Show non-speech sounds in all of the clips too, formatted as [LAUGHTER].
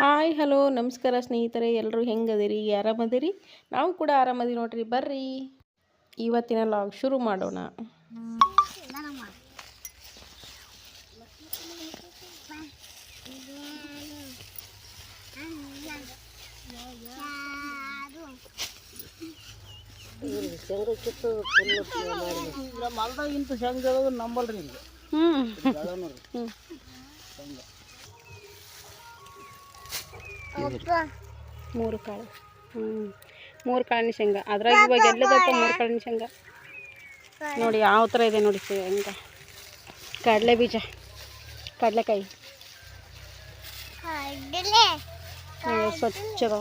Hi hello ನಮಸ್ಕಾರ ಸ್ನೇಹಿತರೆ ಎಲ್ಲರೂ ಹೆಂಗದಿರಿ? ಆರಾಮದಿರಿ? ನಾವು ಕೂಡ ಆರಾಮದಿ ನೋಡ್ರಿ ಬರ್ರಿ. ಇವತ್ತಿನ ಲಾಗ್ ಶುರು ಮಾಡೋಣ. ಇಂತ ಶೇಂಗ ನಂಬಲ್ರಿ ಹ್ಞೂ ಮೂರು ಕಾಳು ಹ್ಞೂ ಮೂರು ಕಾಳಿನ ಶೇಂಗಾ. ಅದ್ರಾಗ ಇವಾಗ ಎಲ್ಲದಪ್ಪ ಮೂರು ಕಾಳಿನ ಶೇಂಗಾ. ನೋಡಿ ಯಾವ ಥರ ಇದೆ ನೋಡಿ ಶೇಂಗಾ. ಕಡಲೆ ಬೀಜ. ಕಡಲೆಕಾಯಿ. ನೋಡಿ, ಸ್ವಚ್ಛದ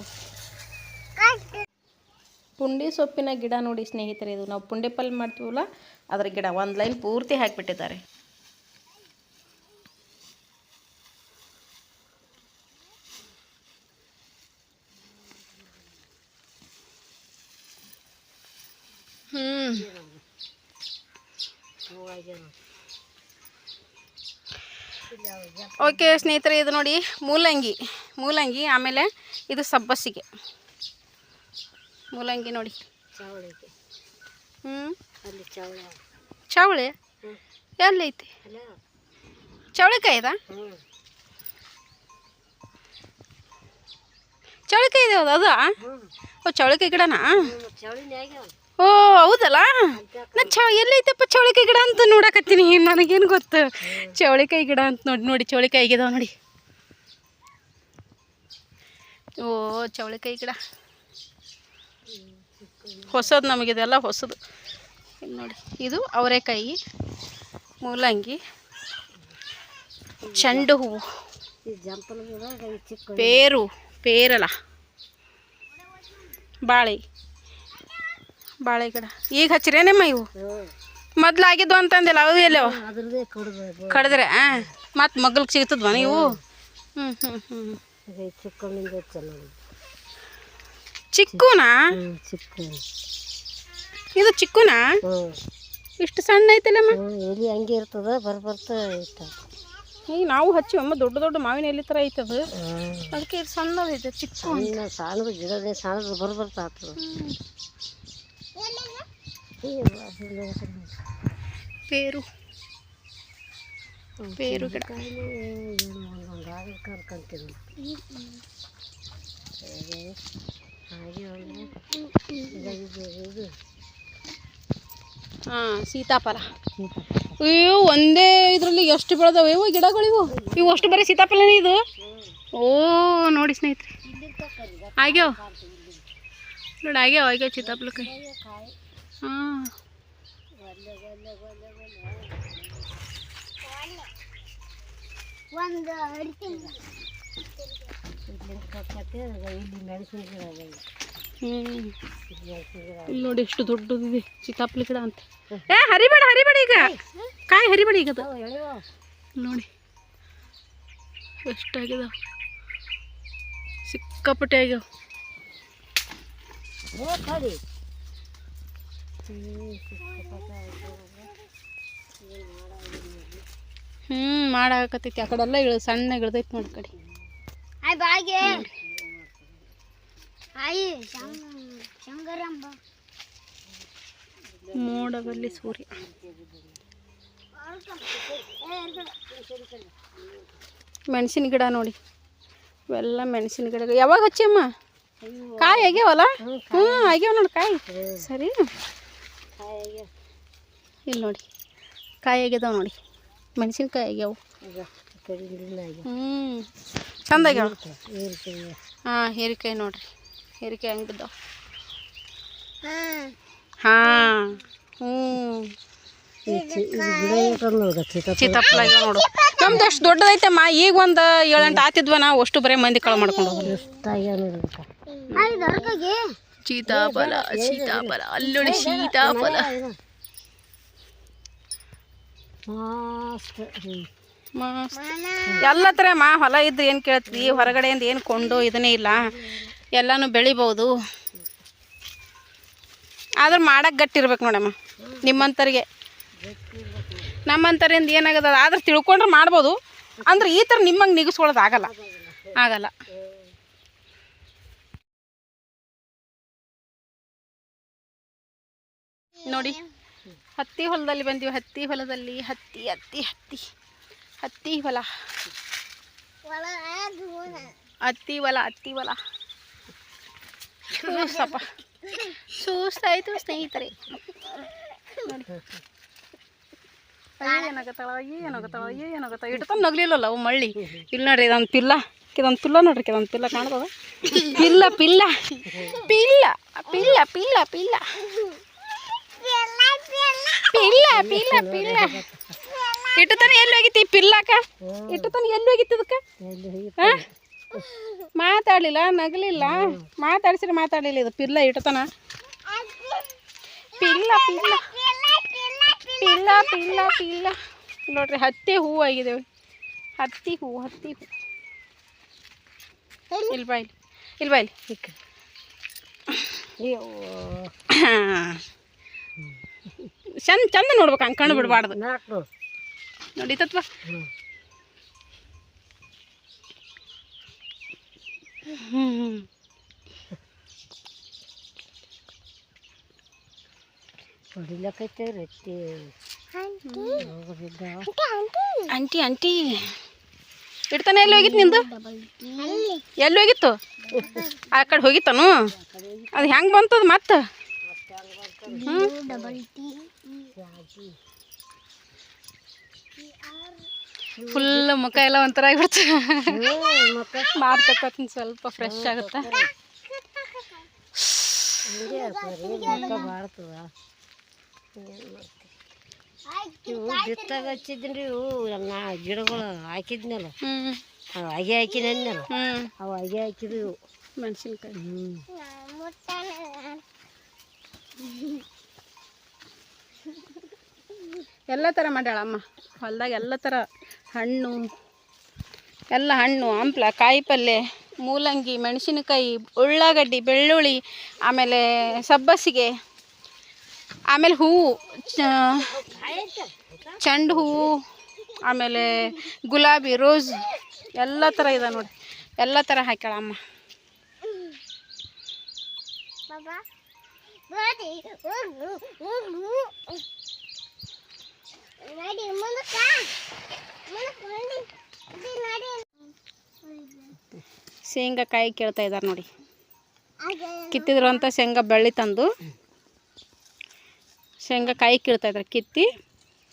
ಪುಂಡಿ ಸೊಪ್ಪಿನ ಗಿಡ ನೋಡಿ ಸ್ನೇಹಿತರೆ ಇದು ನಾವು ಪುಂಡಿ ಪಲ್ಯ ಮಾಡ್ತೀವಲ್ಲ ಅದರ ಗಿಡ ಒಂದು ಲೈನ್ ಪೂರ್ತಿ ಹಾಕಿಬಿಟ್ಟಿದ್ದಾರೆ ಹ್ಞೂ ಓಕೆ ಸ್ನೇಹಿತರೆ ಇದು ನೋಡಿ ಮೂಲಂಗಿ. ಮೂಲಂಗಿ ಆಮೇಲೆ ಇದು ಸಬ್ಬಸಿಗೆ. ಮೂಲಂಗಿ ನೋಡಿ. ಹ್ಞೂ ಚವಳ. ಎಲ್ಲೈತಿ ಚವಳಿಕಾಯಿ ಇದಾ? ಚವಳಿಕಾಯಿ ಇದೆ ಅದಾ ಓ ಚವಳಿಕಾಯಿ ಗಿಡನಾ? ಓ, ಹೌದಲ್ಲ? ನಾ ಚ, ಎಲ್ಲೈತಪ್ಪ ಚೌಳಿಕಾಯಿ ಗಿಡ ಅಂತ ನೋಡಕತ್ತೀನಿ. ನನಗೇನು ಗೊತ್ತು? ಚೌಳಿಕಾಯಿ ಗಿಡ ಅಂತ ನೋಡಿ ನೋಡಿ ಚವಳಿಕಾಯಿ ಗಿಡ ನೋಡಿ. ಓ, ಚೌಳಿಕಾಯಿ ಗಿಡ. ಹೊಸದು ನಮಗಿದೆಲ್ಲ ಹೊಸದು. ನೋಡಿ, ಇದು ಅವರೆಕಾಯಿ, ಮೂಲಂಗಿ, ಚೆಂಡು ಹೂವು. ಪೇರು, ಪೇರಲ. ಬಾಳೆ. ಬಾಳೆ ಗಿಡ ಈಗ ಹಚ್ಚಿರೇನಮ್ಮ ಇವು? ಮೊದ್ಲು ಆಗಿದ್ವು ಅಂತಂದಿಲ್ಲ ಅವು ಎಲ್ಲವ ಕಡಿದ್ರೆ ಕಡ್ದು ಕಡಿದ್ರೆ ಮತ್ತು ಮಗ್ಲಿಗೆ ಸಿಗ್ತದ್ವ ನೀವು? ಹ್ಞೂ ಹ್ಞೂ ಚಿಕ್ಕುನಾ? ಚಿಕ್ಕ ಇದು ಚಿಕ್ಕುನಾ? ಇಷ್ಟು ಸಣ್ಣ ಐತಲ್ಲಮ್ಮ? ಎಲಿ ಹಂಗೆ ಇರ್ತದ ಬರ್ ಬರ್ತಾ ಈಗ ನಾವು ಹಚ್ಚಿವಮ್ಮ ದೊಡ್ಡ ದೊಡ್ಡ ಮಾವಿನ ಎಲೆ ಥರ ಐತದು. ಅದಕ್ಕೆ ಇದು ಸಣ್ಣದೈತೆ ಚಿಕ್ಕ ಸಣ್ಣದು ಗಿಡದೇ ಸಣ್ಣದು ಬರ್ ಬರ್ತಾ ಆಗ್ತದ ಪೇರು. ಪೇರು ಗಿಡ. ಇದು ಹಾಂ ಸೀತಾಫಲ. ಅಯ್ಯೋ ಒಂದೇ ಇದರಲ್ಲಿ ಎಷ್ಟು ಬೆಳೆದವೆ? ಇವು ಗಿಡಗಳಿವು. ಇವು ಅಷ್ಟು ಬರೀ ಸೀತಾಫಲನೇ ಇದು? ಓ ನೋಡಿ ಸ್ನೇಹಿತರೆ. ಆಗ್ಯಾವ? ನೋಡಿ ಆಗ್ಯಾವ ಆಗ್ಯಾವ ಸೀತಾಫಲಕಾಯಿ ಹಾಂ ಒಂದು ಇಲ್ಲಿಂದ ಕಟ್ಕತ್ತೆ ಇಲ್ಲಿ ಮೆಣಸಿನ ಗಿಡ ಇಲ್ಲಿ. ನೋಡಿ ಎಷ್ಟು ದೊಡ್ಡದಿದೆ ಚಿತ್ತಾಪ್ಲಿ ಗಿಡ ಅಂತ. ಏ ಹರಿಬೇಡ ಹರಿಬೇಡ ಈಗ. ಕಾಯಿ ಹರಿಬೇಡ ಈಗ ನೋಡಿ. ಎಷ್ಟಾಗ್ಯದ ಸಿಕ್ಕಾಪಟ್ಟೆ ಆಗ್ಯಾವ ಹ್ಞೂ ಮಾಡಾಕತ್ತೈತಿ ಆ ಕಡೆಲ್ಲ ಇಳು ಸಣ್ಣ ಇಳ್ದೈತಿ ನೋಡಿ ಕಡೆ. ಮೋಡದಲ್ಲಿ ಸೂರ್ಯ. ಮೆಣಸಿನ ಗಿಡ ನೋಡಿ. ಇವೆಲ್ಲ ಮೆಣಸಿನ ಗಿಡ ಯಾವಾಗ ಹಚ್ಚಿಯಮ್ಮ ಕಾಯಿ ಆಗ್ಯಾವಲ್ಲ? ಹ್ಞೂ ಆಗ್ಯಾವ ನೋಡಿ ಕಾಯಿ. ಸರಿ. ಇಲ್ಲಿ ನೋಡಿ. ಕಾಯಿ ಆಗ್ಯದಾವ ನೋಡಿ. ಮೆಣಸಿನ್ಕಾಯಿ ಆಗ್ಯಾವು. ಹ್ಞೂ ಚಂದ ಆಗ್ಯಾವ. ಹಾಂ ಹೀರಿಕಾಯಿ ನೋಡಿರಿ. ಹೀರಿಕಾಯಿ ಹಂಗೆ ಬಿದ್ದಾವ. ಹಾಂ. ಹ್ಞೂ ಸೀತಾಫಲ ಆಗ್ಯಾವ ನೋಡು. ನಮ್ದು ಅಷ್ಟು ದೊಡ್ಡದೈತಮ್ಮ. ಈಗ ಒಂದು ಏಳೆಂಟು ಆತಿದ್ವ ನಾವು ಅಷ್ಟು ಬರೀ ಮಂದಿ ಕಳು ಮಾಡ್ಕೊಂಡು ಹೋಗೋದು ಸೀತಾಫಲ ಸೀತಾಫಲ ಅಲ್ಲೊಳಿ ಸೀತಾಫಲ ಎಲ್ಲ ಥರ ಮಾ ಹೊಲ ಇದ್ರೆ ಏನು ಕೇಳ್ತೀವಿ ಹೊರಗಡೆಯಿಂದ ಏನು ಕೊಂಡು ಇದನ್ನೇ ಇಲ್ಲ ಎಲ್ಲನೂ ಬೆಳಿಬೋದು ಆದ್ರೆ ಮಾಡಕ್ಕೆ ಗಟ್ಟಿರ್ಬೇಕು ನೋಡಮ್ಮ ನಿಮ್ಮಂತರಿಗೆ ನಮ್ಮಂಥರಿಂದ ಏನಾಗದ ಆದ್ರೆ ತಿಳ್ಕೊಂಡ್ರೆ ಮಾಡ್ಬೋದು ಅಂದ್ರೆ ಈ ಥರ ನಿಮ್ಮಂಗೆ ನಿಗಿಸ್ಕೊಳ್ಳೋದು ಆಗಲ್ಲ ಆಗಲ್ಲ ನೋಡಿ. ಹತ್ತಿ ಹೊಲದಲ್ಲಿ ಬಂದೀವಿ. ಹತ್ತಿ ಹೊಲದಲ್ಲಿ ಹತ್ತಿ ಹತ್ತಿ ಹತ್ತಿ. ಹತ್ತಿ ಹೊಲ. ಹತ್ತಿ ಹೊಲ ಹತ್ತಿ ಹೊಲ. ಸೂಸಪ್ಪ. ಸೂಸ್ತಾಯ್ತು ಸ್ನೇಹಿತರೆ. ನೋಡಿ. ಅಯ್ಯೋ ಏನಾಗತ್ತಾಳ ಅಯ್ಯೋ ಏನಾಗತ್ತಾಳ ಅವು ಮಳ್ಳಿ. ಇಲ್ಲ ನೋಡ್ರಿ, ಇದೊಂದು ಪಿಲ್ಲ. ಇದೊಂದು ಪಿಲ್ಲ ನೋಡ್ರಿ, ಇದೊಂದು ಪಿಲ್ಲ ಕಾಣ್ತದ ಪಿಲ್ಲ ಪಿಲ್ಲ ಪಿಲ್ಲ. ಪಿಲ್ಲ ಪಿಲ್ಲ ಪಿಲ್ಲ. ಪಿಲ್ಲ ಪಿಲ್ಲ ಪಿಲ್ಲ ಇಟ್ಟು ತನ ಎಲ್ಲಿ ಹೋಗಿತ್ತು ಈ ಪಿಲ್ಲಕ್ಕ ಇಟ್ಟು ತನ ಎಲ್ಲಿ ಹೋಗಿತ್ತು ಇದಕ್ಕೆ? ಹಾ? ಮಾತಾಡಲಿಲ್ಲ ನಗಲಿಲ್ಲ. ಮಾತಾಡ್ಸಿದ್ರೆ ಮಾತಾಡಲಿಲ್ಲ ಇದು ಪಿಲ್ಲ ಇಟ್ಟತನ ಪಿಲ್ಲ ಪಿಲ್ಲ. ಪಿಲ್ಲ ಪಿಲ್ಲ ಪಿಲ್ಲ. ನೋಡ್ರಿ ಹತ್ತಿ ಹೂವು ಆಗಿದ್ದೇವೆ ಹತ್ತಿ ಹೂವು ಹತ್ತಿ ಹೂವು. ಇಲ್ಲಿ ಬಾಯ್ಲಿ ಇಲ್ಲಿ. ಬಾಯ್ಲಿ ಇಲ್ಲಿ. ಚಂದ ಚಂದ ನೋಡ್ಬೇಕು ಹಂಗೆ ಕಣ್ಣು ಬಿಡಬಾರ್ದು. ನೋಡಿ ತತ್ವ. ಹ್ಞೂ ಆಂಟಿ. ಆಂಟಿ ಇಡ್ತಾನೆ ಎಲ್ಲಿ ಹೋಗಿತ್ತು ನಿಂದು? ಎಲ್ಲಿ ಹೋಗಿತ್ತು? ಆ ಕಡೆ ಹೋಗಿತ್ತನು? ಅದು ಹೆಂಗೆ ಬಂತದ ಮತ್ತೆ? ಫುಲ್ ಮುಖ ಎಲ್ಲ ಒಂಥರ ಆಗಿಬಿಡ್ತು. ಮಾಡ್ತಕ್ಕ ಸ್ವಲ್ಪ ಫ್ರೆಶ್ ಆಗುತ್ತೆ. ಹಂಗೆ ಇವು ಬಿತ್ತಾಗ ಹಚ್ಚಿದ್ರಿ ಇವು ನಾ ಗಿಡಗಳು ಹಾಕಿದ್ನಲ್ಲ. ಅವು ಅಗೆ ಹಾಕಿನಲ್ಲ ಅವು ಅಗೆ ಹಾಕಿದ್ವಿ. ಇವು ಮೆಣಸಿನ್ಕಾಯಿ ಹ್ಞೂ [LAUGHS] ಎಲ್ಲ ಥರ ಮಾಡ್ಯಾಳ ಅಮ್ಮ ಹೊಲ್ದಾಗ ಎಲ್ಲ ಥರ ಹಣ್ಣು, ಎಲ್ಲ ಹಣ್ಣು, ಹಂಪ್ಲ ಕಾಯಿ ಪಲ್ಯ ಮೂಲಂಗಿ, ಮೆಣಸಿನಕಾಯಿ, ಉಳ್ಳಾಗಡ್ಡಿ, ಬೆಳ್ಳುಳ್ಳಿ, ಆಮೇಲೆ ಸಬ್ಬಸಿಗೆ, ಆಮೇಲೆ ಹೂವು ಚೆಂಡು ಹೂವು, ಆಮೇಲೆ ಗುಲಾಬಿ, ರೋಸ್, ಎಲ್ಲ ಥರ ಇದೆ ನೋಡಿ. ಎಲ್ಲ ಥರ ಹಾಕ್ಯಾಳ ಅಮ್ಮ ಶೇಂಗಾ ಕಾಯಿ ಕೇಳ್ತಾ ಇದ್ದಾರೆ ನೋಡಿ. ಕಿತ್ತಿದ್ರು ಅಂತ ಶೇಂಗಾ ಬೆಳ್ಳಿ ತಂದು ಶೇಂಗಾ ಕಾಯಿ ಕೀಳ್ತಾ ಇದ್ದಾರೆ ಕಿತ್ತಿ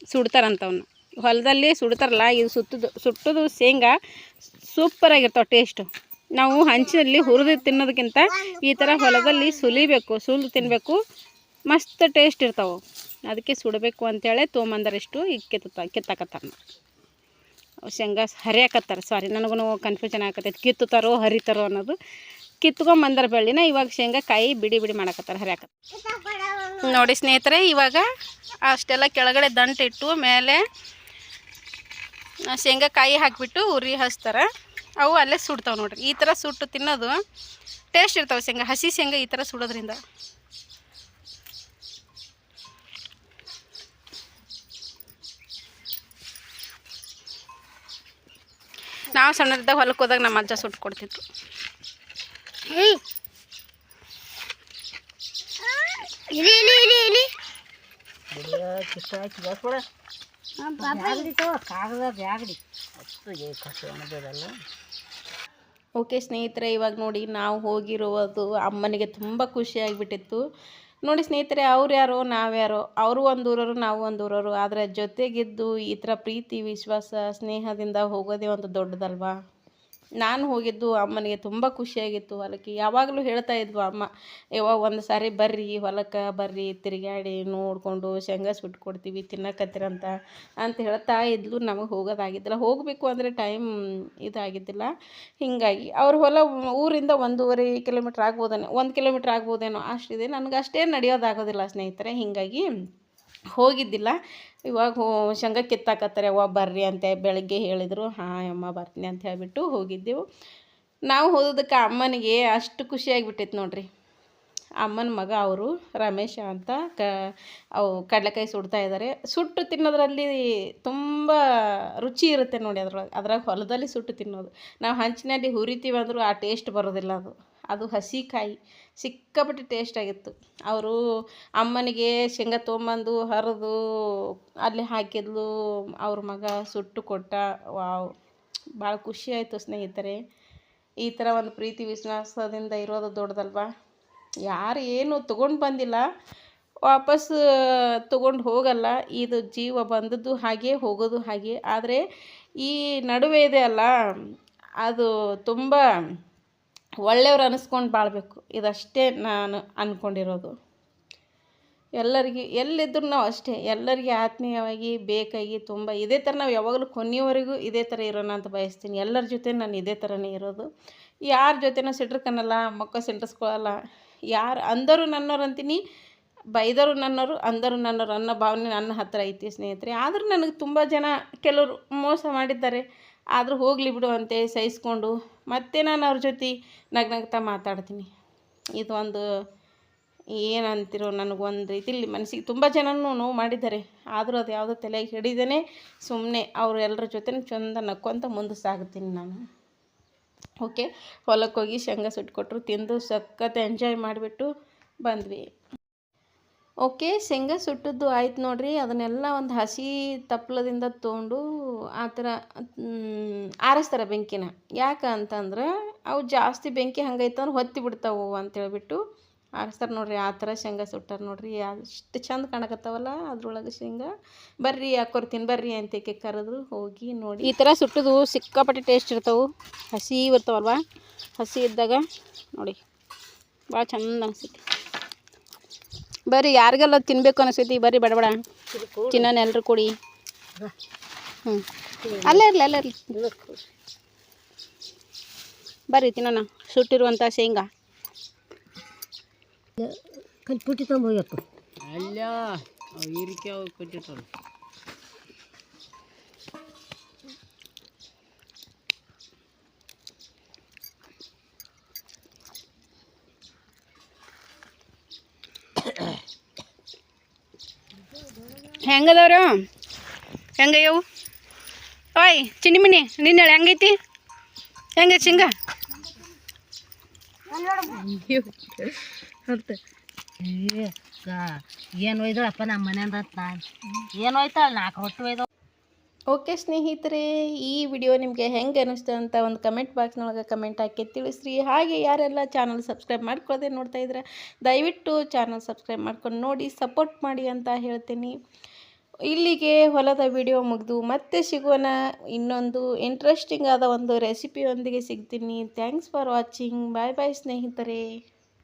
ಸುಡ್ತಾರಂತ ಅವನ್ನ ಹೊಲದಲ್ಲಿ ಸುಡ್ತಾರಲ್ಲ ಇದು ಸುತ್ತದು ಸುಟ್ಟದು ಶೇಂಗಾ ಸೂಪರಾಗಿರ್ತಾವೆ ಟೇಸ್ಟು ನಾವು ಹಂಚಿನಲ್ಲಿ ಹುರಿದು ತಿನ್ನೋದಕ್ಕಿಂತ ಈ ಥರ ಹೊಲದಲ್ಲಿ ಸುಲಿಬೇಕು ಸುಲಿದು ತಿನ್ನಬೇಕು ಮಸ್ತ್ ಟೇಸ್ಟ್ ಇರ್ತಾವೆ. ಅದಕ್ಕೆ ಸುಡಬೇಕು ಅಂತೇಳಿ ತೊಗೊಂಬಂದರಿಷ್ಟು ಈಗ ಕಿತ್ತ ಕಿತ್ತಾಕತ್ತಾರ ಶೇಂಗಾ ಹರಿಯಾಕತ್ತಾರೆ ಸಾರಿ ನನಗೂ ಕನ್ಫ್ಯೂಷನ್ ಆಗತ್ತೈತೆ ಕಿತ್ತುತ್ತಾರೋ ಹರಿತಾರೋ ಅನ್ನೋದು ಕಿತ್ಕೊಂಬಂದರ ಬೆಳ್ಳಿನ ಇವಾಗ ಶೇಂಗಾ ಕಾಯಿ ಬಿಡಿ ಬಿಡಿ ಮಾಡಾಕತ್ತಾರ ಹರಿಯಾಕತ್ತ ನೋಡಿ ಸ್ನೇಹಿತರೆ ಇವಾಗ ಅಷ್ಟೆಲ್ಲ ಕೆಳಗಡೆ ದಂಟಿಟ್ಟು ಮೇಲೆ ಆ, ಶೇಂಗಾ ಕಾಯಿ ಹಾಕಿಬಿಟ್ಟು ಉರಿ ಹಚ್ತಾರೆ. ಅವು ಅಲ್ಲೇ ಸುಡ್ತಾವೆ ನೋಡ್ರಿ. ಈ ಥರ ಸುಟ್ಟು ತಿನ್ನೋದು ಟೇಸ್ಟ್ ಇರ್ತಾವೆ ಶೇಂಗಾ ಹಸಿ ಶೇಂಗಾ ಈ ಥರ ಸುಡೋದ್ರಿಂದ. ನಾವು ಸಣ್ಣದಿದ್ದಾಗ ಹೊಲಕ್ಕೆ ಹೋದಾಗ ನಮ್ಮ ಅಜ್ಜ ಸುಟ್ಟು ಕೊಡ್ತಿದ್ರು. ಕಾಗದ ಬ್ಯಾಗಡಿ ಅಷ್ಟು ಕಸಿ ಒಣಗಿದಲ್ಲ ಓಕೆ ಸ್ನೇಹಿತರೆ, ಇವಾಗ ನೋಡಿ ನಾವು ಹೋಗಿರುವುದು ಅಮ್ಮನಿಗೆ ತುಂಬ ಖುಷಿಯಾಗಿಬಿಟ್ಟಿತ್ತು ನೋಡಿ ಸ್ನೇಹಿತರೆ, ಅವ್ರು ಯಾರೋ ನಾವ್ಯಾರೋ ಅವರು ಒಂದು ನಾವು ಒಂದು ಆದರೆ ಜೊತೆಗಿದ್ದು ಈ ಥರ ಪ್ರೀತಿ, ವಿಶ್ವಾಸ, ಸ್ನೇಹದಿಂದ ಹೋಗೋದೇ ಒಂದು ದೊಡ್ಡದಲ್ವಾ? ನಾನು ಹೋಗಿದ್ದು ಅಮ್ಮನಿಗೆ ತುಂಬ ಖುಷಿಯಾಗಿತ್ತು. ಹೊಲಕ್ಕೆ ಯಾವಾಗಲೂ ಹೇಳ್ತಾ ಇದ್ವು ಅಮ್ಮ ಯಾವಾಗ ಒಂದು ಸಾರಿ ಬರ್ರಿ, ಹೊಲಕ್ಕೆ ಬರ್ರಿ ತಿರುಗಾಡಿ ನೋಡಿಕೊಂಡು ಶೇಂಗಾ ಸುಟ್ಟು ಕೊಡ್ತೀವಿ ತಿನ್ನಕತ್ತೀರಂತ ಅಂತ ಹೇಳ್ತಾ ಇದ್ಲು. ನಮಗೆ ಹೋಗೋದಾಗಿದ್ದಿಲ್ಲ. ಹೋಗಬೇಕು ಅಂದರೆ ಟೈಮ್ ಇದಾಗಿದ್ದಿಲ್ಲ. ಹೀಗಾಗಿ ಅವ್ರ ಹೊಲ ಊರಿಂದ ಒಂದೂವರೆ ಕಿಲೋಮೀಟ್ರ್ ಆಗ್ಬೋದೇನೋ, ಒಂದು ಕಿಲೋಮೀಟ್ರ್ ಆಗ್ಬೋದೇನೋ ಅಷ್ಟಿದೆ. ನನಗೆ ಅಷ್ಟೇ ನಡೆಯೋದಾಗೋದಿಲ್ಲ ಸ್ನೇಹಿತರೆ. ಹೀಗಾಗಿ ಹೋಗಿದ್ದಿಲ್ಲ. ಇವಾಗ ಹೋ, ಶೇಂಗಾ ಕಿತ್ತಾಕತ್ತಾರೆ, ಅವ್ವ ಬರ್ರಿ ಅಂತ ಬೆಳಗ್ಗೆ ಹೇಳಿದರು. ಹಾಂ, ಅಮ್ಮ ಬರ್ತೀನಿ ಅಂತ ಹೇಳಿಬಿಟ್ಟು ಹೋಗಿದ್ದೆವು. ನಾವು ಹೋದಕ್ಕೆ ಅಮ್ಮನಿಗೆ ಅಷ್ಟು ಖುಷಿಯಾಗಿಬಿಟ್ಟಿತ್ತು ನೋಡ್ರಿ. ಅಮ್ಮನ ಮಗ ಅವರು, ರಮೇಶ ಅಂತ ಕ, ಅವು ಕಡಲೆಕಾಯಿ ಸುಡ್ತಾ ಇದ್ದಾರೆ ಸುಟ್ಟು ತಿನ್ನೋದ್ರಲ್ಲಿ ತುಂಬ ರುಚಿ ಇರುತ್ತೆ ನೋಡಿ ಅದ್ರೊಳಗೆ. ಅದ್ರಾಗ ಹೊಲದಲ್ಲಿ ಸುಟ್ಟು ತಿನ್ನೋದು. ನಾವು ಹಂಚಿನಲ್ಲಿ ಹುರಿತೀವಿ ಅಂದರೂ ಆ ಟೇಸ್ಟ್ ಬರೋದಿಲ್ಲ ಅದು. ಅದು ಹಸಿ ಕಾಯಿ ಸಿಕ್ಕಾಪಟ್ಟೆ ಟೇಸ್ಟ್ ಆಗಿತ್ತು. ಅವರು ಅಮ್ಮನಿಗೆ ಶೇಂಗಾ ತೊಗೊಂಬಂದು ಹರಿದು ಅಲ್ಲಿ ಹಾಕಿದ್ಲು, ಅವ್ರ ಮಗ ಸುಟ್ಟು ಕೊಟ್ಟ. ವಾವ್, ಭಾಳ ಖುಷಿ ಆಯಿತು ಸ್ನೇಹಿತರೆ. ಈ ಥರ ಒಂದು ಪ್ರೀತಿ ವಿಶ್ವಾಸದಿಂದ ಇರೋದು ದೊಡ್ಡದಲ್ವಾ? ಯಾರು ಏನು ತೊಗೊಂಡು ಬಂದಿಲ್ಲ, ವಾಪಸ್ ತೊಗೊಂಡು ಹೋಗಲ್ಲ. ಇದು ಜೀವ ಬಂದದ್ದು ಹಾಗೆ, ಹೋಗೋದು ಹಾಗೆ. ಆದರೆ ಈ ನಡುವೆ ಇದೆ ಅಲ್ಲ, ಅದು ತುಂಬ ಒಳ್ಳೆಯವ್ರು ಅನ್ನಿಸ್ಕೊಂಡು ಬಾಳಬೇಕು. ಇದಷ್ಟೇ ನಾನು ಅಂದ್ಕೊಂಡಿರೋದು ಎಲ್ಲರಿಗೆ ಎಲ್ಲಿದ್ದರೂ ನಾವು ಅಷ್ಟೇ. ಎಲ್ಲರಿಗೆ ಆತ್ಮೀಯವಾಗಿ, ಬೇಕಾಗಿ, ತುಂಬ ಇದೇ ಥರ ನಾವು ಯಾವಾಗಲೂ ಕೊನೆಯವರೆಗೂ ಇದೇ ಥರ ಇರೋಣ ಅಂತ ಬಯಸ್ತೀನಿ. ಎಲ್ಲರ ಜೊತೆ ನಾನು ಇದೇ ಥರನೇ ಇರೋದು. ಯಾರ ಜೊತೆನೂ ಸಿಟ್ರಕನ್ನಲ್ಲ ಮಕ್ಕ ಸಿಟ್ಟಿಸ್ಕೊಳ್ಳಲ್ಲ ಯಾರು ಅಂದರು ನನ್ನೋರು ಅಂತೀನಿ, ಬೈದರು ನನ್ನೋರು ಅಂದರು ನನ್ನೋರು ಅನ್ನೋ ಭಾವನೆ ನನ್ನ ಹತ್ತಿರ ಐತಿ ಸ್ನೇಹಿತರೆ. ಆದರೂ ನನಗೆ ತುಂಬ ಜನ ಕೆಲವರು ಮೋಸ ಮಾಡಿದ್ದಾರೆ. ಆದರೂ ಹೋಗಲಿ ಬಿಡು ಸಹಿಸ್ಕೊಂಡು ಮತ್ತೆ ನಾನು ಅವ್ರ ಜೊತೆ ನಗ್ನಗ್ತಾ ಮಾತಾಡ್ತೀನಿ. ಇದು ಒಂದು ಏನಂತಿರೋ ನನಗೊಂದು ರೀತಿಲಿ ಮನಸ್ಸಿಗೆ ತುಂಬ ಜನನೂ ನೋವು ಮಾಡಿದ್ದಾರೆ. ಆದರೂ ಅದು ಯಾವುದೋ ತಲೆಗೆ ಹಿಡಿದೇ ಸುಮ್ಮನೆ ಅವರು ಎಲ್ಲರ ಜೊತೆ ಚಂದ ನಕ್ಕೊಂತ ಮುಂದೆ ಸಾಗ್ತೀನಿ ನಾನು. ಓಕೆ ಹೊಲಕ್ಕೋಗಿ ಶೇಂಗಾ ಸುಟ್ಕೊಟ್ರು, ತಿಂದು ಸಖತ್ ಎಂಜಾಯ್ ಮಾಡಿಬಿಟ್ಟು ಬಂದ್ವಿ. ಓಕೆ, ಶೇಂಗಾ ಸುಟ್ಟದ್ದು ಆಯ್ತು ನೋಡಿರಿ. ಅದನ್ನೆಲ್ಲ ಒಂದು ಹಸಿ ತಪ್ಪಲದಿಂದ ತೊಗೊಂಡು ಆ ಥರ ಆರಿಸ್ತಾರೆ ಬೆಂಕಿನ. ಯಾಕೆ ಅಂತಂದ್ರೆ, ಅವು ಜಾಸ್ತಿ ಬೆಂಕಿ ಹಂಗೈತಂದ್ರೆ ಹೊತ್ತಿ ಬಿಡ್ತಾವು ಅಂತೇಳ್ಬಿಟ್ಟು ಆರಿಸ್ತಾರೆ ನೋಡ್ರಿ. ಆ ಥರ ಶೇಂಗಾ ಸುಟ್ಟಾರ ನೋಡ್ರಿ. ಅಷ್ಟು ಚಂದ ಕಾಣಕತ್ತಾವಲ್ಲ ಅದ್ರೊಳಗೆ ಶೇಂಗಾ. ಬರ್ರಿ ಹಾಕೊರ್ತೀನಿ ಬರ್ರಿ ಅಂತೇಕೆ ಕರೆದ್ರು ಹೋಗಿ ನೋಡಿ. ಈ ಥರ ಸುಟ್ಟದು ಸಿಕ್ಕಾಪಟ್ಟೆ ಟೇಸ್ಟ್ ಇರ್ತಾವೆ. ಹಸಿ ಇರ್ತಾವಲ್ವ? ಹಸಿ ಇದ್ದಾಗ ನೋಡಿ ಭಾಳ ಚಂದ ಅನಿಸ್ತೈತಿ. ಬರ್ರಿ ಯಾರಿಗೆಲ್ಲ ತಿನ್ಬೇಕು ಅನಿಸ್ತೈತಿ ಬರ್ರಿ ಬಡಬಡ ಬೇಡ. ತಿನ್ನೋಣ ಎಲ್ಲರೂ ಕೂಡಿ. ಹ್ಞೂ ಅಲ್ಲೇ ಇರಲಿ ಅಲ್ಲೇ ಇರಲಿ. ಬರ್ರಿ ತಿನ್ನೋಣ. ಸುಟ್ಟಿರುವಂಥ ಶೇಂಗಾ. ಕಲ್ಪುಟ್ಟಿ ತೊಗೊಂಬೋಗಪ್ಪ ಅಲ್ಲ ಹೀರಿಕೆ ಅವು ಹೆಂಗದವ್ರು? ಹೆಂಗಯ್ಯವು ಓಯ್ ಚಿನ್ನಿಮಿನಿ ನಿನ್ನ ಹೆಂಗೈತಿ ಹೆಂಗೈತಿ? ಶೇಂಗಾ ಚಿಂಗ? ಏನು ಒಯ್ದಳಪ್ಪ ನಮ್ಮ ಮನೆಯಿಂದ ಏನು ಒಯ್ತಾಳ? ನಾಲ್ಕು ಹೊಟ್ಟು ಒಯ್ದವ ಓಕೆ ಸ್ನೇಹಿತರೆ ಈ ವಿಡಿಯೋ ನಿಮಗೆ ಹೆಂಗೆ ಅನಿಸ್ತು ಅಂತ ಒಂದು ಕಮೆಂಟ್ ಬಾಕ್ಸ್ನೊಳಗೆ ಕಮೆಂಟ್ ಹಾಕಿ ತಿಳಿಸ್ರಿ. ಹಾಗೆ ಯಾರೆಲ್ಲ ಚಾನಲ್ ಸಬ್ಸ್ಕ್ರೈಬ್ ಮಾಡ್ಕೊಳ್ಳದೆ ನೋಡ್ತಾ ಇದ್ರೆ ದಯವಿಟ್ಟು ಚಾನಲ್ ಸಬ್ಸ್ಕ್ರೈಬ್ ಮಾಡ್ಕೊಂಡು ನೋಡಿ ಸಪೋರ್ಟ್ ಮಾಡಿ ಅಂತ ಹೇಳ್ತೀನಿ. ಇಲ್ಲಿಗೆ ಹೊಲದ ವಿಡಿಯೋ ಮುಗಿದು ಮತ್ತೆ ಸಿಗೋಣ. ಇನ್ನೊಂದು ಇಂಟ್ರೆಸ್ಟಿಂಗ್ ಆದ ಒಂದು ರೆಸಿಪಿಯೊಂದಿಗೆ ಸಿಗ್ತೀನಿ. Thanks for watching bye bye ಸ್ನೇಹಿತರೆ.